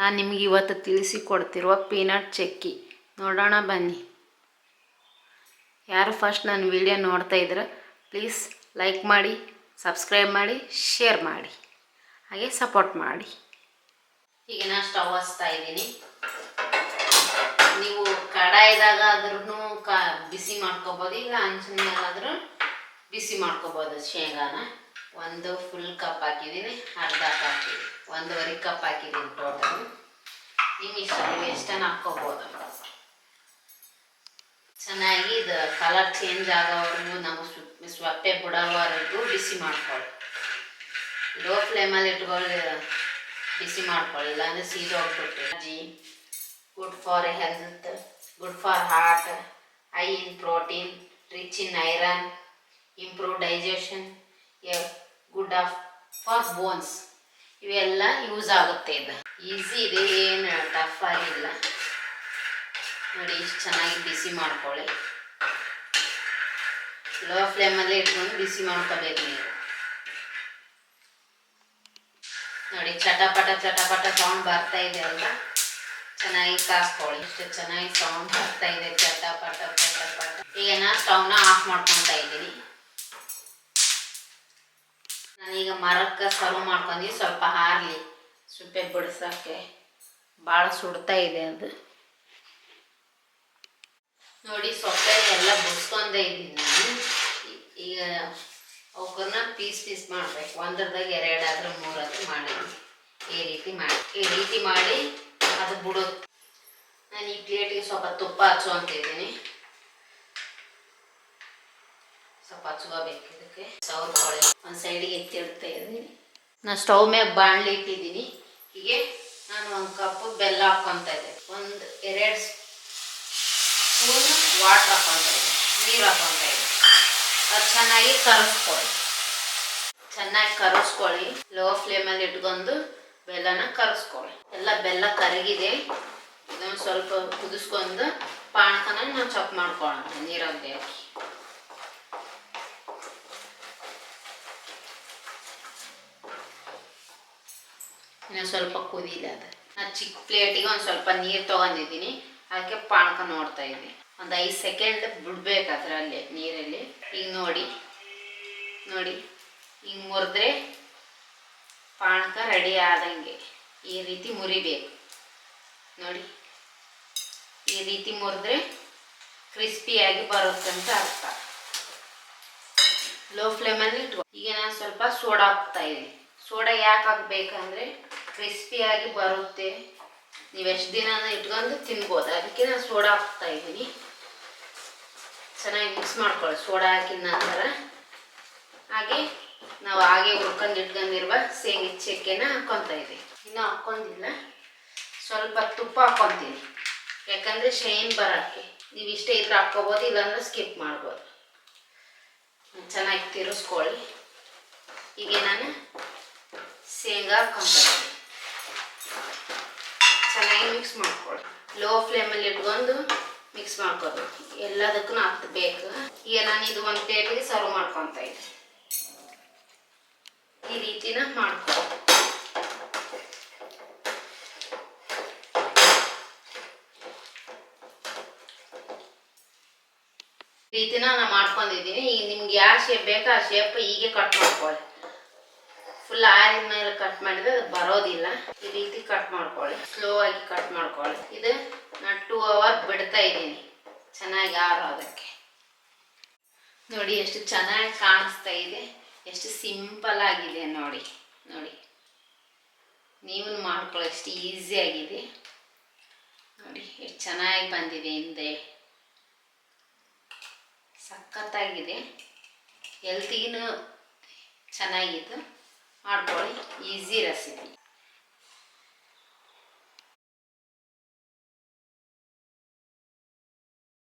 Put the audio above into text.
ನಾನು ನಿಮಗೆ ಇವತ್ತು ತಿಳಿಸಿಕೊಡ್ತಿರುವ ಪೀನಟ್ ಚಕ್ಕಿ. ನೋಡೋಣ ಬನ್ನಿ. ಯಾರು ಫಸ್ಟ್ ನನ್ನ ವಿಡಿಯೋ ನೋಡ್ತಾ ಇದ್ರೆ ಪ್ಲೀಸ್ ಲೈಕ್ ಮಾಡಿ ಸಬ್ಸ್ಕ್ರೈಬ್ ಮಾಡಿ ಶೇರ್ ಮಾಡಿ. ಹಾಗೆ ಸಪೋರ್ಟ್ ಮಾಡಿ. ಈಗ ನಾನು ಸ್ಟವ್ ಹಚ್ತಾ ಇದ್ದೀನಿ. ನೀವು ಕಡಾಯಿದಾಗ ಆದ್ರೂ ಕ ಬಿಸಿ ಮಾಡ್ಕೋಬೋದು, ಇಲ್ಲ ಅಂಚಿನ ಮೇಲಾದರೂ ಬಿಸಿ ಮಾಡ್ಕೋಬೋದು ಶೇಂಗಾನ. ಒಂದು ಫುಲ್ ಕಪ್ ಹಾಕಿದ್ದೀನಿ ಅರ್ಧ ಕಪ್ ಒಂದೂವರೆ ಕಪ್ ಹಾಕಿದ್ದೀನಿ ಟೋಟಲ್ ನಿಮ್ಮ ಇಷ್ಟ ನೀವು ಎಷ್ಟನ್ನು ಹಾಕ್ಕೋಬೋದು? ಚೆನ್ನಾಗಿ ಇದು ಕಲರ್ ಚೇಂಜ್ ಆಗೋವರೆಗೂ ನಾವು ಸೊಪ್ಪೆ ಬಿಡೋವರೆಗೂ ಬಿಸಿ ಮಾಡ್ಕೊಳ್ಳಿ. ಲೋ ಫ್ಲೇಮಲ್ಲಿ ಇಟ್ಕೊಳ್ಳಿ, ಬಿಸಿ ಮಾಡ್ಕೊಳ್ಳಿ. ಇಲ್ಲಾಂದ್ರೆ ಸೀದೋಗ್ಬಿಟ್ಟು ಅಜ್ಜಿ good for health good for heart high in protein rich in iron improve digestion good of for bones. ಇವೆಲ್ಲ ಯೂಸ್ ಆಗುತ್ತೆ ಇದು. ಈಸಿ ಇದೆ, ಏನು ಟಫ್ ಆಗಿಲ್ಲ ನೋಡಿ, ಇಷ್ಟು ಚೆನ್ನಾಗಿ ಬಿಸಿ ಮಾಡ್ಕೊಳ್ಳಿ. ಲೋ ಫ್ಲೇಮಲ್ಲೇ ಇಟ್ಕೊಂಡು ಬಿಸಿ ಮಾಡ್ಕೋಬೇಕು ನೀವು. ನೋಡಿ, ಚಟಪಟ ಚಟಪಟ ಸೌಂಡ್ ಬರ್ತಾ ಇದೆ ಅಲ್ಲ ಚೆನ್ನಾಗಿ ಕಾಸ್ಕೊಳ್ಳಿ. ಇಷ್ಟು ಚೆನ್ನಾಗಿ ಸೌಂಡ್ ಬರ್ತಾ ಇದೆ, ಚಟಪಟ ಚಟಪಟ. ಈಗ ನಾನು ಸ್ಟವ್ನ ಆಫ್ ಮಾಡ್ಕೊತಾ ಇದ್ದೀನಿ. ನಾನೀಗ ಮರಕ್ಕೆ ಸರ್ವ್ ಮಾಡ್ಕೊಂಡು ಸ್ವಲ್ಪ ಹಾರಲಿ. ಸುಪ್ಪೆ ಬಿಡಿಸೋಕ್ಕೆ ಭಾಳ ಸುಡ್ತಾ ಇದೆ ಅದು. ನೋಡಿ ಸೊಪ್ಪೆ ಎಲ್ಲ ಬಿಡ್ಸ್ಕೊಂಡೇ ಇದ್ದೀನಿ ನಾನು. ಈಗ ಅವಕ್ಕನ್ನ ಪೀಸ್ ಪೀಸ್ ಮಾಡಬೇಕು. ಒಂದ್ರದಾಗ ಎರಡಾದ್ರೂ ಮೂರಾದ್ರೂ ಮಾಡಿದ್ದೀನಿ ಈ ರೀತಿ ಮಾಡಿ ಈ ರೀತಿ ಮಾಡಿ ಅದು ಬಿಡೋದು. ನಾನು ಈ ಪ್ಲೇಟಿಗೆ ಸ್ವಲ್ಪ ತುಪ್ಪ ಹಚ್ಚು ಅಂತ ಇದ್ದೀನಿ. ಸ್ವಲ್ಪ ಬೇಕು ಇದಕ್ಕೆ. ಸೌರ್ಕೊಳೆ ಒಂದು ಸೈಡಿಗೆ ಎತ್ತಿಡ್ತಾ ಇದ್ದೀನಿ ನಾನು ಸ್ಟವ್ ಮ್ಯಾಗ ಬಾಣಲಿ ಇಟ್ಟಿದ್ದೀನಿ. ಹೀಗೆ ನಾನು ಒಂದು ಕಪ್ ಬೆಲ್ಲ ಹಾಕ್ಕೊತಾ ಇದ್ದೆ. ಒಂದು ಎರಡು ಸ್ಪೂನ್ ವಾಟರ್ ಹಾಕೊಂತ ಇದ್ದೆ. ನೀರು ಹಾಕೊಂತ ಇದ್ದೆ. ಅದು ಚೆನ್ನಾಗಿ ಕರಸ್ಕೊಳ್ಳಿ. ಚೆನ್ನಾಗಿ ಕರಸ್ಕೊಳ್ಳಿ. ಲೋ ಫ್ಲೇಮಲ್ಲಿ ಇಟ್ಕೊಂಡು ಬೆಲ್ಲನ ಕರಸ್ಕೊಳ್ಳಿ. ಎಲ್ಲ ಬೆಲ್ಲ ಕರಗಿದೆ. ಇದನ್ನು ಸ್ವಲ್ಪ ಕುದಿಸ್ಕೊಂಡು ಪಾನಕನ ನಾವು ಚಪ್ ಮಾಡ್ಕೊಳ್ಳೋಣ. ನೀರಲ್ಲಿ ಹಾಕಿ. ಇನ್ನು ಸ್ವಲ್ಪ ಕುದಿಲ್ಲ ಅದು. ನಾನು ಚಿಕ್ಕ ಪ್ಲೇಟಿಗೆ ಒಂದು ಸ್ವಲ್ಪ ನೀರು ತೊಗೊಂಡಿದ್ದೀನಿ. ಅದಕ್ಕೆ ಪಾನಕ ನೋಡ್ತಾ ಇದ್ದೀನಿ ಒಂದು ಐದು ಸೆಕೆಂಡ್ ಬಿಡ್ಬೇಕು ಅದರಲ್ಲಿ, ನೀರಲ್ಲಿ. ಈಗ ನೋಡಿ ನೋಡಿ. ಹಿಂಗೆ ಮುರಿದ್ರೆ ಪಾನಕ ರೆಡಿ ಆದಂಗೆ. ಈ ರೀತಿ ಮುರಿಬೇಕು. ನೋಡಿ. ಈ ರೀತಿ ಮುರಿದ್ರೆ ಕ್ರಿಸ್ಪಿಯಾಗಿ ಬರುತ್ತೆ ಅಂತ ಅರ್ಥ. ಲೋ ಫ್ಲೇಮಲ್ಲಿ ಇಟ್ಕೊ. ಈಗ ನಾನು ಸ್ವಲ್ಪ ಸೋಡಾ ಹಾಕ್ತಾ ಇದ್ದೀನಿ. ಸೋಡಾ ಯಾಕೆ ಹಾಕ್ಬೇಕಂದ್ರೆ ಕ್ರಿಸ್ಪಿಯಾಗಿ ಬರುತ್ತೆ. ನೀವು ಎಷ್ಟು ದಿನ ಇಟ್ಕೊಂಡು ತಿನ್ಬೋದು. ಅದಕ್ಕೆ ನಾನು ಸೋಡಾ ಹಾಕ್ತಾ ಇದ್ದೀನಿ. ಚೆನ್ನಾಗಿ ಮಿಕ್ಸ್ ಮಾಡ್ಕೊಳ್ಳಿ. ಸೋಡಾ ಹಾಕಿದ ನಂತರ ಹಾಗೆ ನಾವು ಹಾಗೆ ಹುರ್ಕೊಂಡು ಇಟ್ಕೊಂಡಿರುವ ಶೇಂಗಿ ಚಕ್ಕೆನ ಹಾಕ್ಕೊತಾ ಇದ್ದೀವಿ ಇನ್ನೂ ಹಾಕ್ಕೊಂಡಿಲ್ಲ. ಸ್ವಲ್ಪ ತುಪ್ಪ ಹಾಕ್ಕೊತೀನಿ. ಯಾಕಂದರೆ ಶೈನ್ ಬರೋಕ್ಕೆ. ನೀವು ಇಷ್ಟೇ ಇದ್ರೆ ಹಾಕ್ಕೋಬೋದು, ಇಲ್ಲಾಂದ್ರೆ ಸ್ಕಿಪ್ ಮಾಡ್ಬೋದು. ಚೆನ್ನಾಗಿ ತಿರುಸ್ಕೊಳ್ಳಿ. ಈಗ ನಾನು ಶೇಂಗಾ ಹಾಕ್ಕೊಂತೀನಿ ಚೆನ್ನಾಗಿ ಮಿಕ್ಸ್ ಮಾಡ್ಕೊಳ್ಳಿ ಲೋ ಫ್ಲೇಮಲ್ಲಿ ಇಟ್ಕೊಂಡು ಮಿಕ್ಸ್ ಮಾಡ್ಕೋಬೇಕು ಎಲ್ಲದಕ್ಕೂ ಹಾಕ್ಬೇಕು ಈಗ ನಾನು ಇದು ಒಂದು ಪ್ಲೇಟಿಗೆ ಸರ್ವ್ ಮಾಡ್ಕೊತ ಇದ್ದೆ. ಈ ರೀತಿನ ಮಾಡ್ಕೊ ಈ ರೀತಿನ ನಾನು ಮಾಡ್ಕೊಂಡಿದ್ದೀನಿ. ಈಗ ನಿಮ್ಗೆ ಯಾವ ಶೇಪ್ ಬೇಕೋ ಆ ಶೇಪ್ ಹೀಗೆ ಕಟ್ ಮಾಡ್ಕೊಳ್ಳಿ ಫುಲ್ ಆರಿದ ಮೇಲೆ ಕಟ್ ಮಾಡಿದ್ರೆ ಅದು ಬರೋದಿಲ್ಲ. ಈ ರೀತಿ ಕಟ್ ಮಾಡ್ಕೊಳ್ಳಿ. ಸ್ಲೋ ಆಗಿ ಕಟ್ ಮಾಡ್ಕೊಳ್ಳಿ. ಇದು ನಾನು ಟೂ ಅವರ್ ಬಿಡ್ತಾ ಇದ್ದೀನಿ. ಚೆನ್ನಾಗಿ ಆರೋದಕ್ಕೆ. ನೋಡಿ ಎಷ್ಟು ಚೆನ್ನಾಗಿ ಕಾಣಿಸ್ತಾ ಇದೆ. ಎಷ್ಟು ಸಿಂಪಲ್ ಆಗಿದೆ ನೋಡಿ. ನೋಡಿ. ನೀವು ಮಾಡ್ಕೊಳ್ಳೋ. ಎಷ್ಟು ಈಸಿ ಆಗಿದೆ. ನೋಡಿ, ಎಷ್ಟು ಚೆನ್ನಾಗಿ ಬಂದಿದೆ ಹಿಂದೆ. ಸಖತ್ತಾಗಿದೆ. ಹೆಲ್ತಿಗೂ ಚೆನ್ನಾಗಿತ್ತು ಮಾಡ್ಕೊಳ್ಳಿ ಈಸಿ ರೆಸಿಪಿ